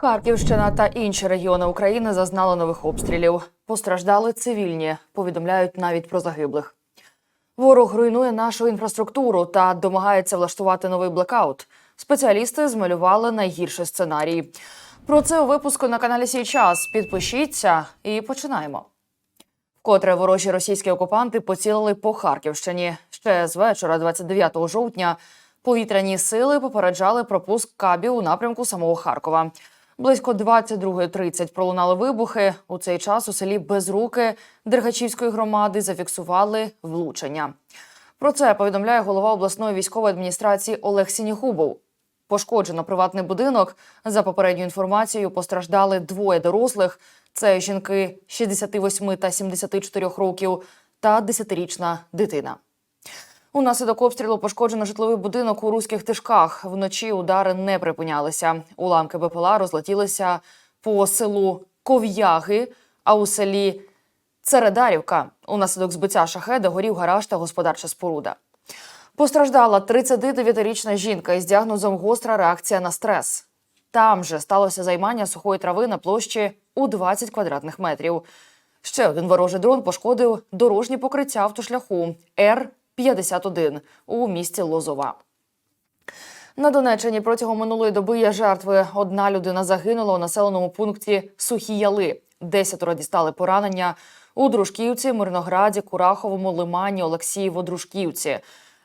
Харківщина та інші регіони України зазнали нових обстрілів. Постраждали цивільні, повідомляють навіть про загиблих. Ворог руйнує нашу інфраструктуру та домагається влаштувати новий блекаут. Спеціалісти змалювали найгірший сценарій. Про це у випуску на каналі Сій час. Підпишіться і починаємо. Вкотре ворожі російські окупанти поцілили по Харківщині. Ще з вечора, 29 жовтня, повітряні сили попереджали про пуск кабів у напрямку самого Харкова. Близько 22.30 пролунали вибухи. У цей час у селі Безруки Дергачівської громади зафіксували влучення. Про це повідомляє голова обласної військової адміністрації Олег Сінігубов. Пошкоджено приватний будинок. За попередньою інформацією, постраждали двоє дорослих. Це жінки 68 та 74 років та 10-річна дитина. Унаслідок обстрілу пошкоджено житловий будинок у руських тишках. Вночі удари не припинялися. Уламки БПЛА розлетілися по селу Ков'яги, а у селі Цередарівка унаслідок збиття шахеда горів гараж та господарча споруда. Постраждала 39-річна жінка із діагнозом гостра реакція на стрес. Там же сталося займання сухої трави на площі у 20 квадратних метрів. Ще один ворожий дрон пошкодив дорожнє покриття автошляху Р-51 у місті Лозова. На Донеччині протягом минулої доби є жертви. Одна людина загинула у населеному пункті Сухі Яли. Десятеро дістали поранення у Дружківці, Мирнограді, Кураховому, Лимані, Олексієво, Дружківці.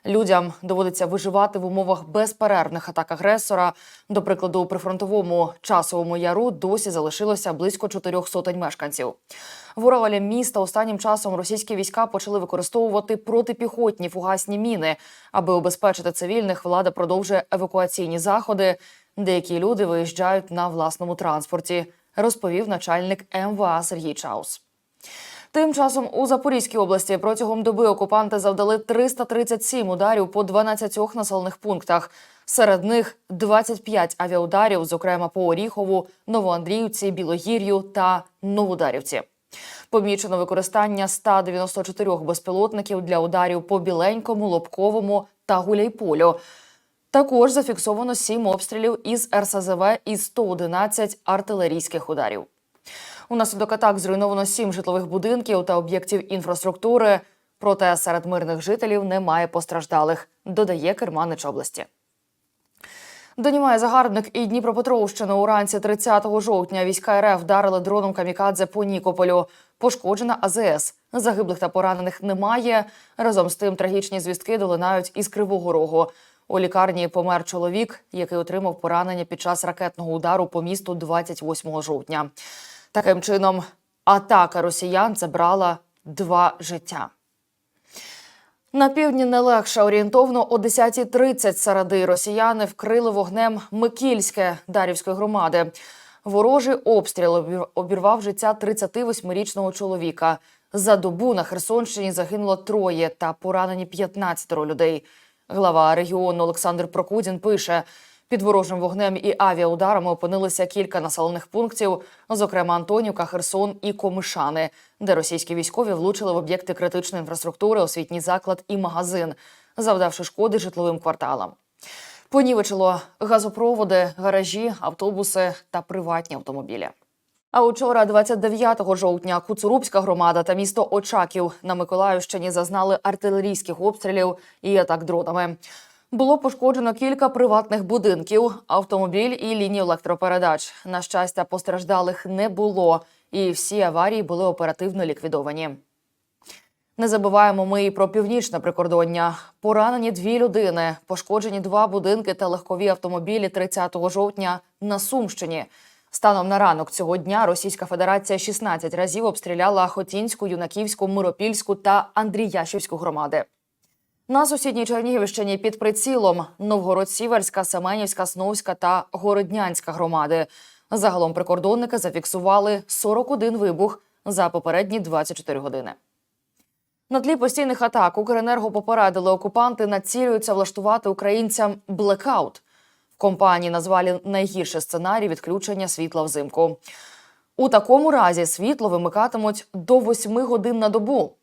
Людям доводиться виживати в умовах безперервних атак агресора. До прикладу, у прифронтовому часовому яру досі залишилося близько чотирьох сотень мешканців. В Уралі міста останнім часом російські війська почали використовувати протипіхотні фугасні міни. Аби убезпечити цивільних, влада продовжує евакуаційні заходи. Деякі люди виїжджають на власному транспорті, розповів начальник МВА Сергій Чаус. Тим часом у Запорізькій області протягом доби окупанти завдали 337 ударів по 12 населених пунктах. Серед них 25 авіаударів, зокрема по Оріхову, Новоандріївці, Білогір'ю та Новодарівці. Помічено використання 194 безпілотників для ударів по Біленькому, Лобковому та Гуляйполю. Також зафіксовано 7 обстрілів із РСЗВ і 111 артилерійських ударів. Унаслідок атак зруйновано сім житлових будинків та об'єктів інфраструктури. Проте серед мирних жителів немає постраждалих, додає керманич області. Донімає загарбник і Дніпропетровщина уранці 30 жовтня. Війська РФ вдарили дроном камікадзе по Нікополю. Пошкоджена АЗС. Загиблих та поранених немає. Разом з тим трагічні звістки долинають із Кривого Рогу. У лікарні помер чоловік, який отримав поранення під час ракетного удару по місту 28 жовтня. Таким чином, атака росіян забрала два життя. На півдні не легше орієнтовно о 10.30 середи росіяни вкрили вогнем Микільське Дарівської громади. Ворожий обстріл обірвав життя 38-річного чоловіка. За добу на Херсонщині загинуло троє та поранені 15 людей. Глава регіону Олександр Прокудін пише: під ворожим вогнем і авіаударами опинилися кілька населених пунктів, зокрема Антонівка, Херсон і Комишани, де російські військові влучили в об'єкти критичної інфраструктури, освітній заклад і магазин, завдавши шкоди житловим кварталам. Понівечило газопроводи, гаражі, автобуси та приватні автомобілі. А учора, 29 жовтня, Куцурубська громада та місто Очаків на Миколаївщині зазнали артилерійських обстрілів і атак дронами. Було пошкоджено кілька приватних будинків, автомобіль і лінію електропередач. На щастя, постраждалих не було, і всі аварії були оперативно ліквідовані. Не забуваємо ми і про північне прикордоння. Поранені дві людини, пошкоджені два будинки та легкові автомобілі 30 жовтня на Сумщині. Станом на ранок цього дня Російська Федерація 16 разів обстріляла Хотінську, Юнаківську, Миропільську та Андріяшівську громади. На сусідній Чернігівщині під прицілом Новгород-Сіверська, Семенівська, Сновська та Городнянська громади. Загалом прикордонники зафіксували 41 вибух за попередні 24 години. На тлі постійних атак Укренерго попередили окупанти націлюються влаштувати українцям блекаут. В компанії назвали найгірший сценарій відключення світла взимку. У такому разі світло вимикатимуть до 8 годин на добу.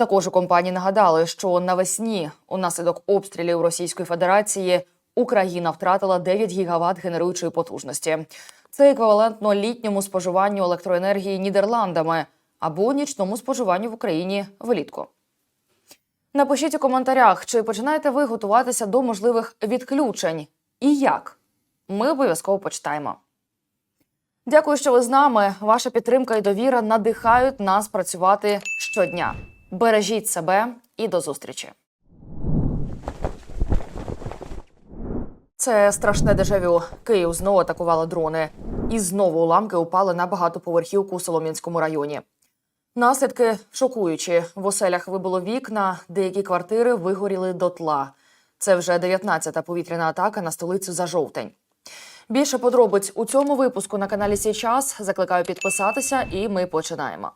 Також у компанії нагадали, що навесні, унаслідок обстрілів Російської Федерації, Україна втратила 9 гігават генеруючої потужності. Це еквівалентно літньому споживанню електроенергії Нідерландами або нічному споживанню в Україні влітку. Напишіть у коментарях, чи починаєте ви готуватися до можливих відключень і як. Ми обов'язково почитаємо. Дякую, що ви з нами. Ваша підтримка і довіра надихають нас працювати щодня. Бережіть себе і до зустрічі. Це страшне дежавю. Київ знову атакували дрони. І знову уламки упали на багатоповерхівку у Солом'янському районі. Наслідки шокуючі. В оселях вибило вікна, деякі квартири вигоріли дотла. Це вже 19-та повітряна атака на столицю за жовтень. Більше подробиць у цьому випуску на каналі Сій час. Закликаю підписатися, і ми починаємо.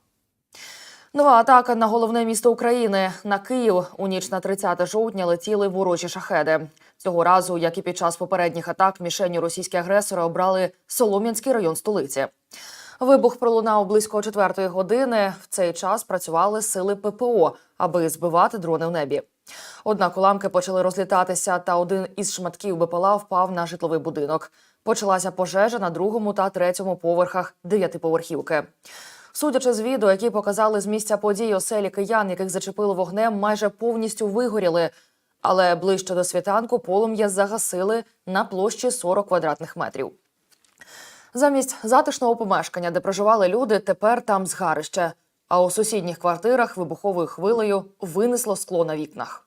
Нова атака на головне місто України на Київ у ніч на 30 жовтня летіли ворожі шахеди. Цього разу, як і під час попередніх атак, мішенню російські агресори обрали Солом'янський район столиці. Вибух пролунав близько четвертої години. В цей час працювали сили ППО, аби збивати дрони в небі. Однак уламки почали розлітатися, та один із шматків БПЛА впав на житловий будинок. Почалася пожежа на другому та третьому поверхах дев'ятиповерхівки. Судячи з відео, які показали з місця подій оселі киян, яких зачепило вогнем, майже повністю вигоріли. Але ближче до світанку полум'я загасили на площі 40 квадратних метрів. Замість затишного помешкання, де проживали люди, тепер там згарище. А у сусідніх квартирах вибуховою хвилею винесло скло на вікнах.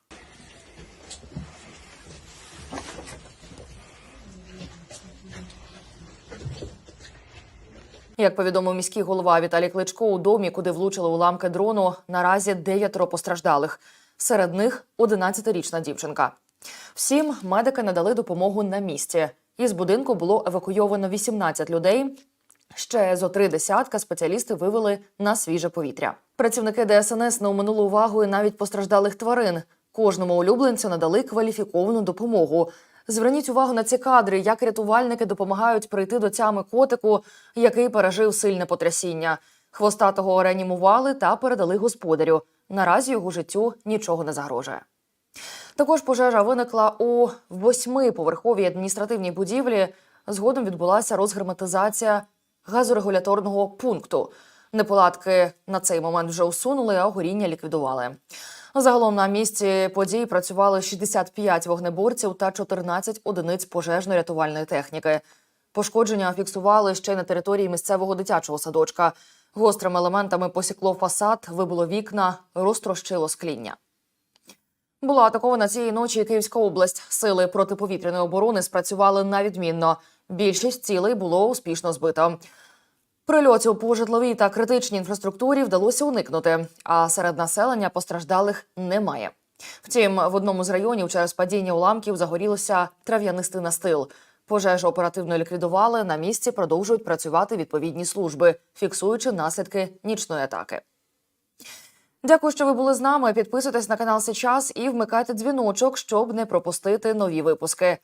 Як повідомив міський голова Віталій Кличко, у домі, куди влучили уламки дрону, наразі дев'ятеро постраждалих. Серед них 11-річна дівчинка. Всім медики надали допомогу на місці. Із будинку було евакуйовано 18 людей. Ще зо три десятка спеціалісти вивели на свіже повітря. Працівники ДСНС не оминули увагою навіть постраждалих тварин. Кожному улюбленцю надали кваліфіковану допомогу. Зверніть увагу на ці кадри, як рятувальники допомагають прийти до тями котику, який пережив сильне потрясіння. Хвостатого реанімували та передали господарю. Наразі його життю нічого не загрожує. Також пожежа виникла у восьмиповерховій адміністративній будівлі. Згодом відбулася розгерметизація газорегуляторного пункту. Неполадки на цей момент вже усунули, а горіння ліквідували. Загалом на місці подій працювали 65 вогнеборців та 14 одиниць пожежно-рятувальної техніки. Пошкодження фіксували ще й на території місцевого дитячого садочка. Гострими елементами посікло фасад, вибило вікна, розтрощило скління. Була атакована цієї ночі Київська область. Сили протиповітряної оборони спрацювали на відмінно. Більшість цілей було успішно збито. Прильотів по житловій та критичній інфраструктурі вдалося уникнути, а серед населення постраждалих немає. Втім, в одному з районів через падіння уламків загорілося трав'янистий настил. Пожежу оперативно ліквідували. На місці продовжують працювати відповідні служби, фіксуючи наслідки нічної атаки. Дякую, що ви були з нами. Підписуйтесь на канал Сейчас і вмикайте дзвіночок, щоб не пропустити нові випуски.